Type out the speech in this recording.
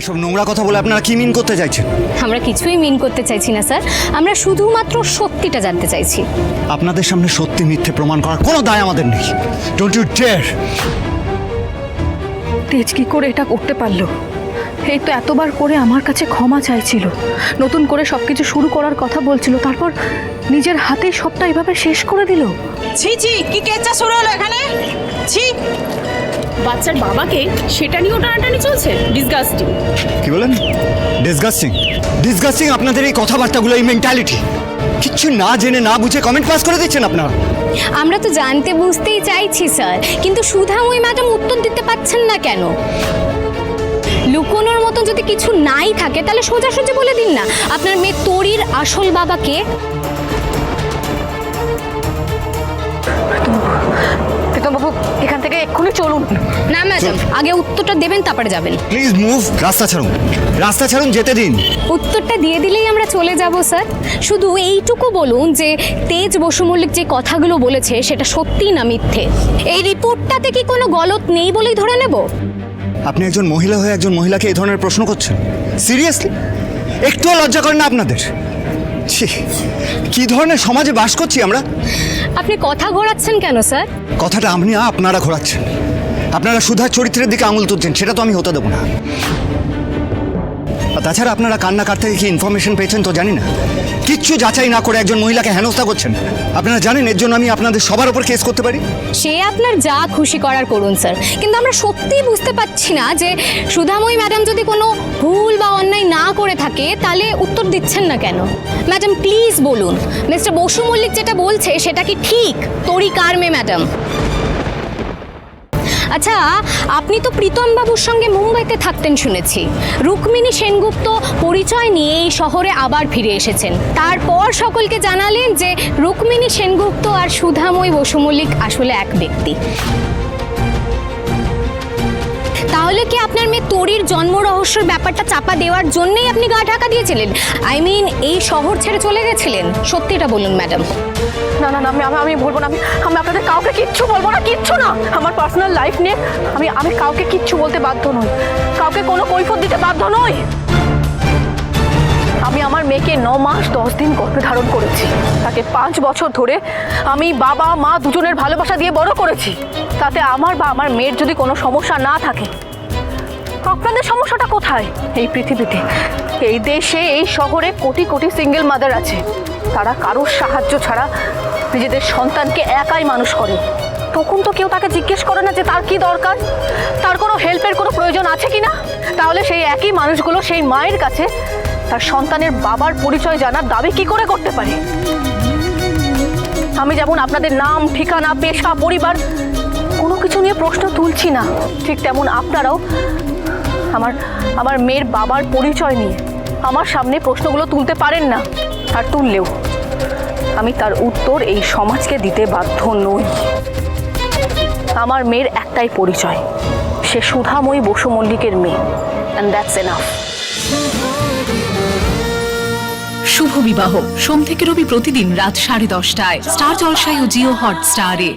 এসব নোংরা কথা বলে আপনারা কি মিন করতে চাইছেন? আমরা কিছুই মিন করতে চাইছি না স্যার। আমরা শুধুমাত্র সত্যিটা জানতে চাইছি। আপনাদের সামনে সত্যি মিথ্যে প্রমাণ করার কোনো দায় আমাদের নেই। ডোন্ট ইউ ডেয়ার তেজ কি করে এটা করতে পারল? এই তো এতবার করে আমার কাছে ক্ষমা চাইছিল। নতুন করে সব কিছু শুরু করার কথা বলছিল তারপর নিজের হাতেই সবটা এভাবে শেষ করে দিল। ছি ছি কি কেচ্চা শুরু হলো এখানে? ছি বাচ্চার বাবাকে সেটা নিয়েও টানাটানি চলছে? ডিসগাস্টিং কি বলেন? ডিসগাস্টিং ডিসগাস্টিং আপনাদের এই কথাবার্তাগুলো এই মেন্টালিটি কিচ্ছু না জেনে না বুঝে কমেন্ট পাস করে দিচ্ছেন আপনারা। আমরা তো জানতে বুঝতেই চাইছি স্যার। কিন্তু সুধা ওই ম্যাডাম উত্তর দিতে পাচ্ছেন না কেন? লুকোনোর মতো যদি কিছু নাই থাকে তাহলে সোজাসুজি বলে দিন না। আপনার মেয়ে তরির আসল বাবাকে প্রীতমবাবু এখান থেকে এক্ষুনি চলুন। না ম্যাডাম। আগে উত্তরটা দেবেন তারপরে যাবেন। প্লিজ মুভ রাস্তা ছাড়ুন। রাস্তা ছাড়ুন যেতে দিন। উত্তরটা দিয়ে দিলেই আমরা চলে যাব স্যার। শুধু এইটুকু বলুন যে তেজ বসু মল্লিক যে কথাগুলো বলেছে সেটা সত্যি না মিথ্যে। এই রিপোর্টটাতে কি কোনো গলত নেই বলেই ধরে নেব? আপনি একজন মহিলা হয়ে একজন মহিলাকে এই ধরনের প্রশ্ন করছেন? সিরিয়াসলি একটুও লজ্জা করেন না আপনাদের? ছি কি ধরনের সমাজে বাস করছি আমরা? আপনি কথা ঘোরাচ্ছেন কেন স্যার? কথাটা আপনি আপনারা ঘোরাচ্ছেন। আপনারা সুধার চরিত্রের দিকে আঙুল তুলছেন সেটা তো আমি হতে দেবো না। আর তাছাড়া আপনারা কান্নাকার থেকে কি ইনফরমেশন পেয়েছেন তো জানি না। কিচ্ছু যাচাই না করে একজন মহিলাকে হেনস্থা করছেন। আপনারা জানেন এর জন্য আমি আপনাদের সবার উপর কেস করতে পারি? সে আপনার যা খুশি করার করুন স্যার। কিন্তু আমরা সত্যিই বুঝতে পারছি না যে সুধাময়ী ম্যাডাম যদি কোনো থাকে, তাহলে উত্তর দিচ্ছেন না কেন? ম্যাডাম, প্লিজ বলুন। মিস্টার বসু মল্লিক যেটা বলছে, সেটা কি ঠিক? তরি কার মেয়ে, ম্যাডাম? আচ্ছা আপনি তো প্রীতম বাবুর সঙ্গে মুম্বাইতে থাকতেন শুনেছি। রুক্মিণী সেনগুপ্ত পরিচয় নিয়ে এই শহরে আবার ফিরে এসেছেন। তারপর সকলকে জানালেন যে রুক্মিণী সেনগুপ্ত আর সুধাময় বসু মল্লিক আসলে এক ব্যক্তি। তাহলে কি আপনার মেয়ে তরির জন্ম রহস্যের ব্যাপারটা চাপা দেওয়ার জন্যই আপনি গা ঢাকা দিয়েছিলেন? আই মিন এই শহর ছেড়ে চলে গেছিলেন? সত্যিটা বলুন ম্যাডাম না না না, আমি, আমি- বলব না। আমি আমি আপনাদের কাউকে কিচ্ছু বলব না, কিচ্ছু না। আমার পার্সোনাল লাইফ নিয়ে আমি আমি কাউকে কিচ্ছু বলতে বাধ্য নই। কাউকে কোনো কৈফত দিতে বাধ্য নই। আমি আমার মেয়েকে ন মাস, দশ দিন গর্ভে ধারণ করেছি। তাকে পাঁচ বছর ধরে আমি বাবা, মা দুজনের ভালোবাসা দিয়ে বড় করেছি। তাতে আমার বা আমার মেয়ের যদি কোনো সমস্যা না থাকে আপনাদের সমস্যাটা কোথায়? এই পৃথিবীতে। এই দেশে, এই শহরে কোটি কোটি সিঙ্গেল মাদার আছে। তারা কারোর সাহায্য ছাড়া নিজেদের সন্তানকে একাই মানুষ করে। তখন তো কেউ তাকে জিজ্ঞেস করে না যে তার কি দরকার? তার কোনো হেল্পের কোনো প্রয়োজন আছে কি না তাহলে সেই একই মানুষগুলো সেই মায়ের কাছে তার সন্তানের বাবার পরিচয় জানার দাবি কি করে করতে পারে? আমি যেমন আপনাদের নাম, ঠিকানা, পেশা, পরিবার কোনো কিছু নিয়ে প্রশ্ন তুলছি না। ঠিক তেমন আপনারাও আমার আমার মেয়ের বাবার পরিচয় নিয়ে। আমার সামনে প্রশ্নগুলো তুলতে পারেন না, আর তুললেও। আমি তার উত্তর এই সমাজকে দিতে বাধ্য নই। আমার মেয়ের একটাই পরিচয়, সে সুধাময়ী বসু মল্লিকের মেয়ে অ্যান্ড দ্যাটস এনাফ শুভ বিবাহ। সোম থেকে রবি প্রতিদিন রাত সাড়ে দশটায়। স্টার জলসায় ও জিও হট স্টারে